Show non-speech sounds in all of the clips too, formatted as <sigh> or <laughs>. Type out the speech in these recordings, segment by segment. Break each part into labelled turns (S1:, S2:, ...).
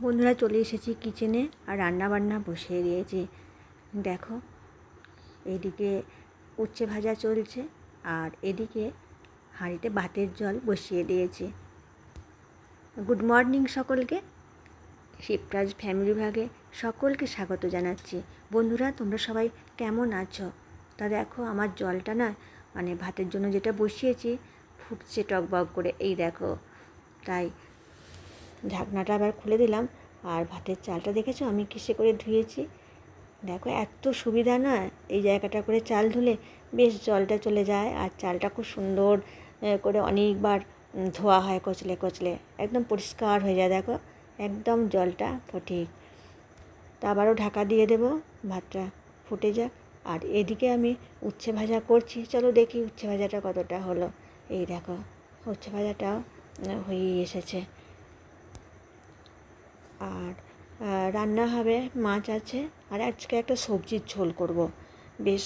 S1: বন্ধুরা চলে এসেছি কিচেনে আর রান্না বান্না বসিয়ে দিয়েছি। দেখো, এদিকে উচ্ছে ভাজা চলছে আর এদিকে হাঁড়িতে ভাতের জল বসিয়ে দিয়েছি। গুড মর্নিং সকলকে। শিবরাজ ফ্যামিলি ভাগে সকলকে স্বাগত জানাচ্ছি। বন্ধুরা, তোমরা সবাই কেমন আছো? তা দেখো, আমার জলটা না মানে ভাতের জন্য যেটা বসিয়েছি, ফুটছে টকবক করে। এই দেখো, তাই ঢাকনাটা আবার খুলে দিলাম। আর ভাতের চালটা দেখেছ? আমি কিসে করে ধুয়েছি? দেখো, এত সুবিধা না? এই জায়গাটা করে চাল ধুলে বেশ জলটা চলে যায়। আর চালটা খুব সুন্দর করে অনেকবার ধোয়া হয় কচলে কচলে। একদম পরিষ্কার হয়ে যায়, দেখো? একদম জলটা সঠিক তা আবারও ঢাকা দিয়ে দেবো। ভাতটা ফুটে যাক। আর এদিকে আমি উচ্ছে ভাজা করছি। চলো দেখি উচ্ছে ভাজাটা কতটা হলো। এই দেখো, উচ্ছে ভাজাটাও হয়েই এসেছে। আর রান্না হবে, মাছ আছে, আর আজকে একটা সবজির ঝোল করব। বেশ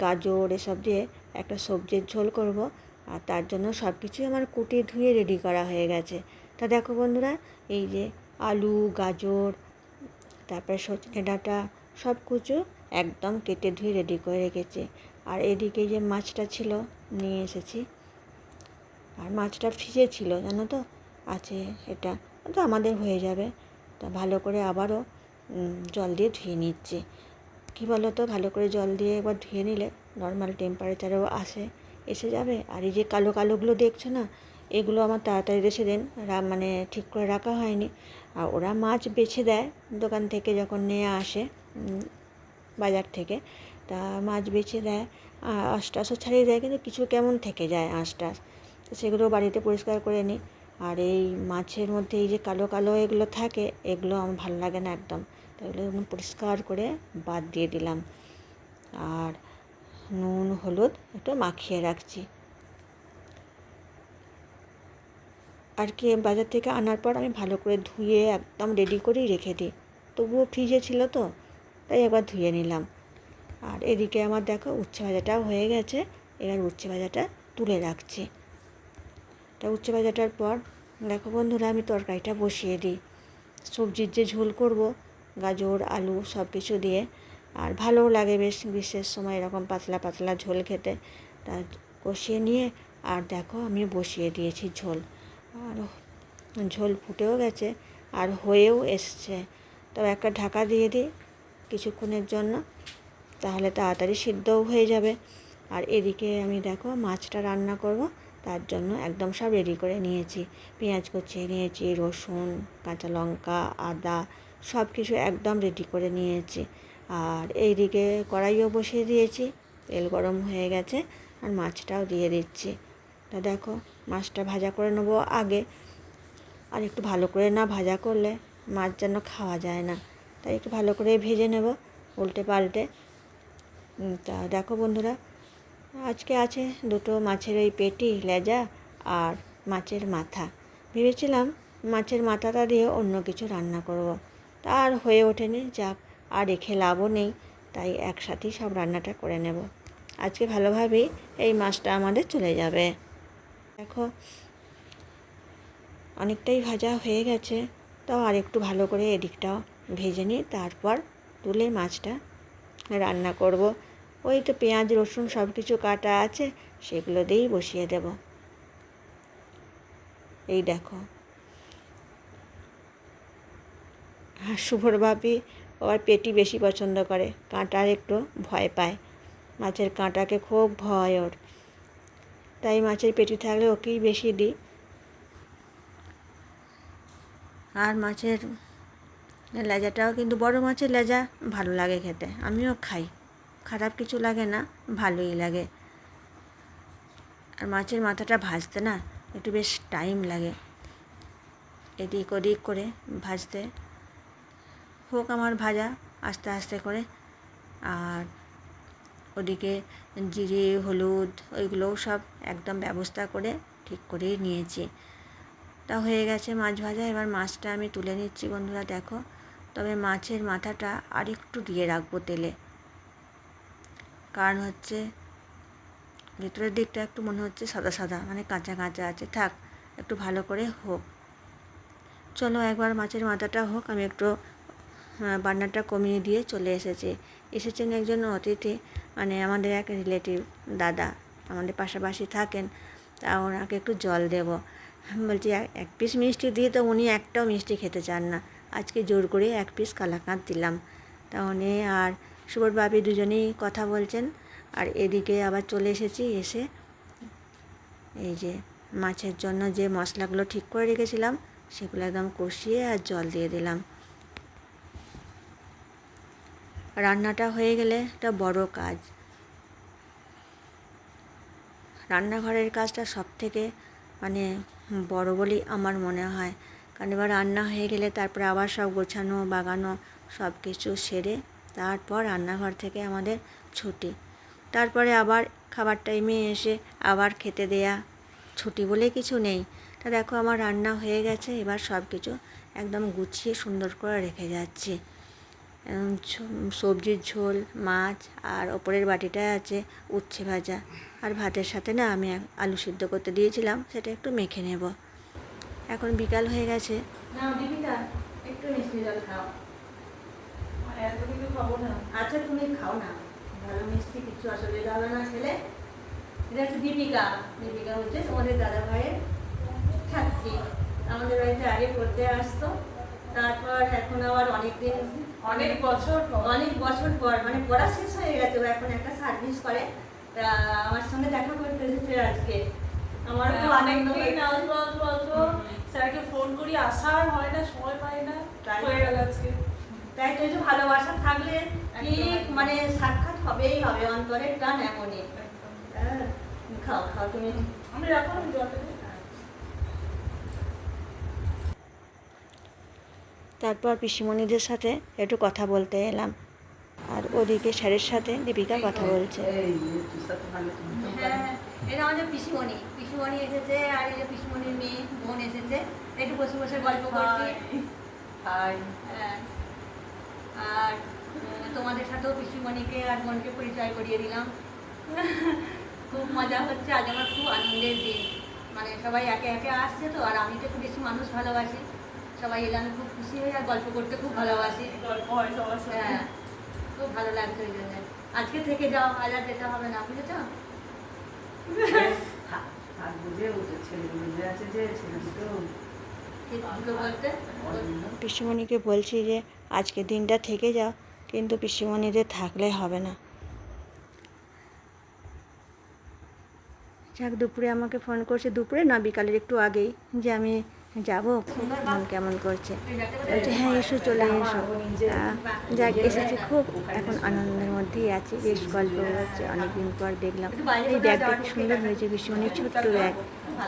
S1: গাজর, এসব দিয়ে একটা সবজির ঝোল করব, আর তার জন্য সব কিছুই আমার কুটে ধুয়ে রেডি করা হয়ে গেছে। তা দেখো বন্ধুরা, এই যে আলু, গাজর, তারপরে সজনে ডাঁটা সব কিছু একদম কেটে ধুয়ে রেডি করে রেখেছি। আর এদিকে যে মাছটা ছিল, নিয়ে এসেছি। আর মাছটা ফ্রিজে ছিল, জানো তো? আছে, এটা, তো আমাদের হয়ে যাবে। তা ভালো করে আবারও জল দিয়ে ধুয়ে নিচ্ছি। কী বলো তো ভালো করে জল দিয়ে একবার ধুয়ে নিলে নর্মাল টেম্পারেচারেও আসে, এসে যাবে। আর এই যে কালো কালোগুলো দেখছ না, এগুলো আমার তাড়াতাড়ি রেসে দেন। মানে ঠিক করে রাখা হয়নি। আর ওরা মাছ বেছে দেয় দোকান থেকে যখন নিয়ে আসে বাজার থেকে। তা মাছ বেছে দেয় আঁশ টাশও ছাড়িয়ে দেয়, কিন্তু কিছু কেমন থেকে যায় আঁশ টাশ তো সেগুলো বাড়িতে পরিষ্কার করে নিই। আর এই মাছের মধ্যে এই যে কালো কালো এগুলো থাকে, এগুলো আমার ভালো লাগে না একদম। এগুলো পরিষ্কার করে বাদ দিয়ে দিলাম। আর নুন, হলুদ একটু মাখিয়ে রাখছি। আর কি, বাজার থেকে আনার পর আমি ভালো করে ধুয়ে একদম রেডি করেই রেখে দিই। তবুও ফ্রিজে ছিল তো, তাই একবার ধুয়ে নিলাম। আর এদিকে আমার দেখো উচ্ছে ভাজাটাও হয়ে গেছে, এবার উচ্ছে ভাজাটা তুলে রাখছি। তা উচ্ছে ভাজাটার পর, দেখো বন্ধুরা, আমি তরকারিটা বসিয়ে দিই। সবজির যে ঝোল করব, গাজর, আলু সব কিছু দিয়ে, আর ভালোও লাগে বেশ গ্রীষ্মের সময় এরকম পাতলা পাতলা ঝোল খেতে। তা কষিয়ে নিয়ে, আর দেখো আমি বসিয়ে দিয়েছি ঝোল। আর ঝোল ফুটেও গেছে, আর হয়েও এসছে। তবে একটা ঢাকা দিয়ে দিই কিছুক্ষণের জন্য, তাহলে তাড়াতাড়ি সিদ্ধও হয়ে যাবে। আর এদিকে আমি দেখো মাছটা রান্না করব। তার জন্য একদম সব রেডি করে নিয়েছি। পেঁয়াজ কুচিয়ে নিয়েছি, রসুন, কাঁচা লঙ্কা, আদা সব কিছু একদম রেডি করে নিয়েছি। আর এইদিকে কড়াইও বসিয়ে দিয়েছি, তেল গরম হয়ে গেছে আর মাছটাও দিয়ে দিচ্ছি। তা দেখো, মাছটা ভাজা করে নেব আগে। আর একটু ভালো করে না ভাজা করলে মাছ যেন খাওয়া যায় না। তাই একটু ভালো করে ভেজে নেব, উল্টে পাল্টে। তা দেখো বন্ধুরা আজকে আছে দুটো মাছের ওই পেটি, লেজা আর মাছের মাথা। ভেবেছিলাম মাছের মাথাটা দিয়ে অন্য কিছু রান্না করব। তা আর হয়ে ওঠেনি, যাক, আর রেখে লাভও নেই, তাই একসাথেই সব রান্নাটা করে নেব। আজকে ভালোভাবেই এই মাছটা আমাদের চলে যাবে। দেখো, অনেকটাই ভাজা হয়ে গেছে, তাও আর একটু ভালো করে এদিকটাও ভেজে নিই তারপর তুলে মাছটা রান্না করব। ওই তো পেঁয়াজ, রসুন সব কিছু কাটা আছে, সেগুলো দিয়েই বসিয়ে দেব। এই দেখো। আর শুভর বাপি আবার পেটি বেশি পছন্দ করে, কাঁটার একটু ভয় পায়। মাছের কাঁটাকে খুব ভয় ওর। তাই মাছের পেটি থাকলে ওকেই বেশি দিই। আর মাছের লেজাটাও কিন্তু বড় মাছের লেজা ভালো লাগে খেতে, আমিও খাই। খারাপ কিছু লাগে না, ভালোই লাগে। আর মাছের মাথাটা ভাজতে না একটু বেশ টাইম লাগে। এদিক ওদিক করে ভাজতে। হোক আমার ভাজা আস্তে আস্তে করে। আর ওদিকে জিরে, হলুদ ওইগুলোও সব একদম ব্যবস্থা করে ঠিক করেই নিয়েছি। তা হয়ে গেছে মাছ ভাজা। এবার মাছটা আমি তুলে নিচ্ছি বন্ধুরা, দেখো। তবে মাছের মাথাটা আর একটু দিয়ে রাখব তেলে। কারণ হচ্ছে ভেতরের দিকটা একটু মনে হচ্ছে সাদা সাদা মানে কাঁচা কাঁচা আছে। থাক, একটু ভালো করে হোক। চলো একবার মাছের মাথাটা হোক, আমি একটু বান্নাটা কমিয়ে দিয়ে চলে এসেছি। এসেছেন একজন অতিথি মানে আমাদের এক রিলেটিভ দাদা। আমাদের পাশাপাশি থাকেন, তা ওনাকে একটু জল দেবো। বলছি, "এক- এক পিস মিষ্টি দিয়ে তো উনি একটাও মিষ্টি খেতে চান না। আজকে জোর করে এক পিস কালাকাঁদ দিলাম। তা উনি আর সুবর বাবি দুজনেই কথা বলছেন। আর এদিকে আবার চলে এসেছি এসে এই যে মাছের জন্য যে মশলাগুলো ঠিক করে রেখেছিলাম, সেগুলো একদম কষিয়ে আর জল দিয়ে দিলাম। রান্নাটা হয়ে গেলে একটা বড় কাজ। রান্নাঘরের কাজটা সব থেকে মানে বড় বলেই আমার মনে হয়। কারণ এবার রান্না হয়ে গেলে তারপরে আবার সব গোছানো, বাগানো সব কিছু সেরে তারপর রান্নাঘর থেকে আমাদের ছুটি। তারপরে আবার খাবার টাইমে এসে আবার খেতে দেয়া। ছুটি বলে কিছু নেই। তা দেখো আমার রান্না হয়ে গেছে, এবার সব কিছু একদম গুছিয়ে সুন্দর করে রেখে যাচ্ছি। সবজির ঝোল, মাছ আর ওপরের বাটিটায় আছে উচ্ছে ভাজা। আর ভাতের সাথে না আমি আলু সিদ্ধ করতে দিয়েছিলাম, সেটা একটু মেখে নেব। এখন বিকাল হয়ে গেছে।
S2: না একটু মিষ্টি জল খাও। এত কিছু খাব না। আচ্ছা তুমি খাও না। ভালো মিষ্টি কিছু অসুবিধা হবে না ছেলে। এটা হচ্ছে দীপিকা। দীপিকা হচ্ছে তোমাদের দাদা ভাইয়ের ছাত্রী। আমাদের বাড়িতে আগে পড়তে আসতো। তারপর এখন আবার অনেক দিন
S3: অনেক বছর
S2: অনেক বছর পর। মানে পড়া শেষ হয়ে গেছে এখন একটা সার্ভিস করে। তা আমার সঙ্গে দেখা করতে এসেছে আজকে। আমার খুব আনন্দ
S3: স্যারকে ফোন করি আসার হয় না সময় পাই না। হয়ে গেল আজকে।
S2: তাই তো ভালোবাসা থাকলে কি মানে সাক্ষাৎ হবেই হবে অন্তরের টান এমনই। খাও খাও তুমি।
S3: আমি রাখো
S1: তারপর পিসিমণিদের সাথে একটু কথা বলতে এলাম। আর ওদিকে স্যারের সাথে দীপিকা কথা বলছে।
S2: হ্যাঁ এটা আমাদের পিসিমণি। পিসিমণি এসেছে আর এই যে পিসিমণির মেয়ে বোন এসেছে। একটু বসে বসে গল্প করছি। হ্যাঁ। আর তোমাদের সাথেও পিসিমণিকে আর বোনকে পরিচয় করিয়ে দিলাম। <laughs> খুব মজা হচ্ছে আজ আমার খুব আনন্দের দিন। মানে সবাই একে একে আসছে তো আর আমি তো একটু বেশি মানুষ ভালোবাসি। সবাই এলে আমি খুব খুশি হই আর গল্প করতে খুব ভালোবাসি।
S3: গল্প হয় সবার
S2: হ্যাঁ খুব ভালো লাগছে ওই জন্য। আজকে থেকে যাও আজ আর যেতে হবে না বুঝেছ? <laughs>
S4: বুঝে ছেলে বুঝে আছে যে ছেলে দুটো
S2: বলতে?
S1: পিসিমণিকে বলছি যে আজকে দিনটা থেকে যাও, কিন্তু পিসিমণিদের থাকলে হবে না। যাক, দুপুরে আমাকে ফোন করছে। দুপুরে না, বিকালের একটু আগেই যে আমি যাব। মন কেমন করছে? বলছে হ্যাঁ এসো, চলে এসো। যাক, এসেছে খুব। এখন আনন্দের মধ্যেই আছি। বেশ গল্প হচ্ছে, অনেকদিন পর দেখলাম। এই ব্যাগটা কি সুন্দর হয়েছে ভীষণই ছোট্ট ব্যাগ।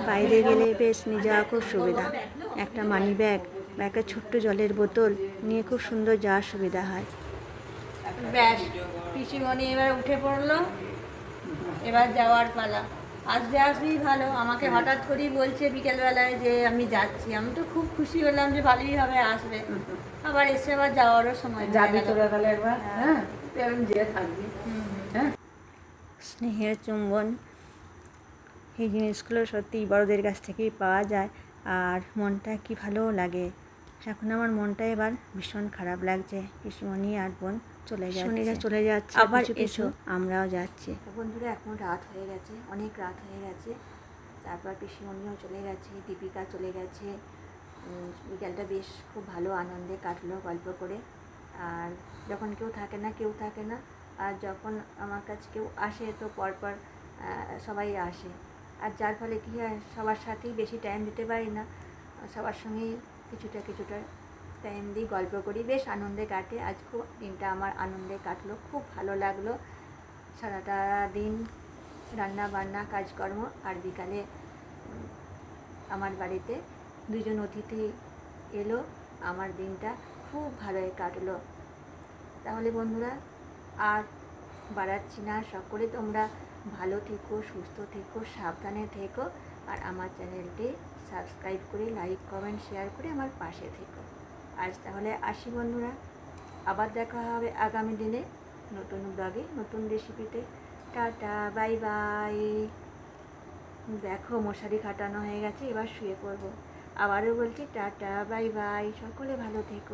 S1: বাইরে গেলে বেশ নিয়ে যাওয়া খুব সুবিধা। একটা মানি ব্যাগ বা একটা ছোট্ট জলের বোতল নিয়ে খুব সুন্দর যাওয়ার সুবিধা হয়।
S2: ব্যাস পিসিমণি এবার উঠে পড়ল। এবার যাওয়ার পালা। আসবে আসবেই ভালো। আমাকে হঠাৎ করেই বলছে বিকেলবেলায় যে আমি যাচ্ছি। আমি তো খুব খুশি হলাম যে ভালোই হবে আসবে। আবার এসে আবার যাওয়ারও সময় হয়ে
S4: যাবি। তোরা তাহলে একবার? হ্যাঁ। যেয়ে থাকবি। হ্যাঁ?
S1: স্নেহের চুম্বন এই জিনিসগুলো সত্যিই বড়দের কাছ থেকেই পাওয়া যায়। আর মনটা কি ভালো লাগে। এখন আমার মনটা এবার ভীষণ খারাপ লাগছে। পিসমণি আর বোন চলে যাচ্ছে। চলে যাচ্ছে আবার এসো আমরাও যাচ্ছি। বন্ধুরা এখন রাত হয়ে গেছে অনেক রাত হয়ে গেছে। তারপর পিসিমণিও চলে গেছে দীপিকা চলে গেছে। বিকালটা বেশ খুব ভালো আনন্দে কাটলো গল্প করে। আর যখন কেউ থাকে না কেউ থাকে না। আর যখন আমার কাছে কেউ আসে তো পরপর সবাই আসে। আর যার ফলে কী হয় সবার সাথেই বেশি টাইম দিতে পারি না। সবার সঙ্গেই কিছুটা কিছুটা টাইম দিই গল্প করি। বেশ আনন্দে কাটে। আজ খুব দিনটা আমার আনন্দে কাটলো। খুব ভালো লাগল। সারাটা দিন রান্না বান্না, কাজকর্ম আর বিকালে আমার বাড়িতে দুজন অতিথি এলো। আমার দিনটা খুব ভালোই কাটলো। তাহলে বন্ধুরা, আর বাড়াচ্ছি না। সকলে তোমরা ভালো থেকো, সুস্থ থেকো, সাবধানে থেকো। আর আমার চ্যানেলটি সাবস্ক্রাইব করে, লাইক, কমেন্ট, শেয়ার করে আমার পাশে থেকো। আজ তাহলে আসি বন্ধুরা। আবার দেখা হবে আগামী দিনে নতুন ব্লগে, নতুন রেসিপিতে। Tata, bye bye. দেখো মশারি খাটানো হয়ে গেছে, এবার শুয়ে পড়ব। আবারও বলছি টাটা, বাই বাই। সকলে ভালো থেকো।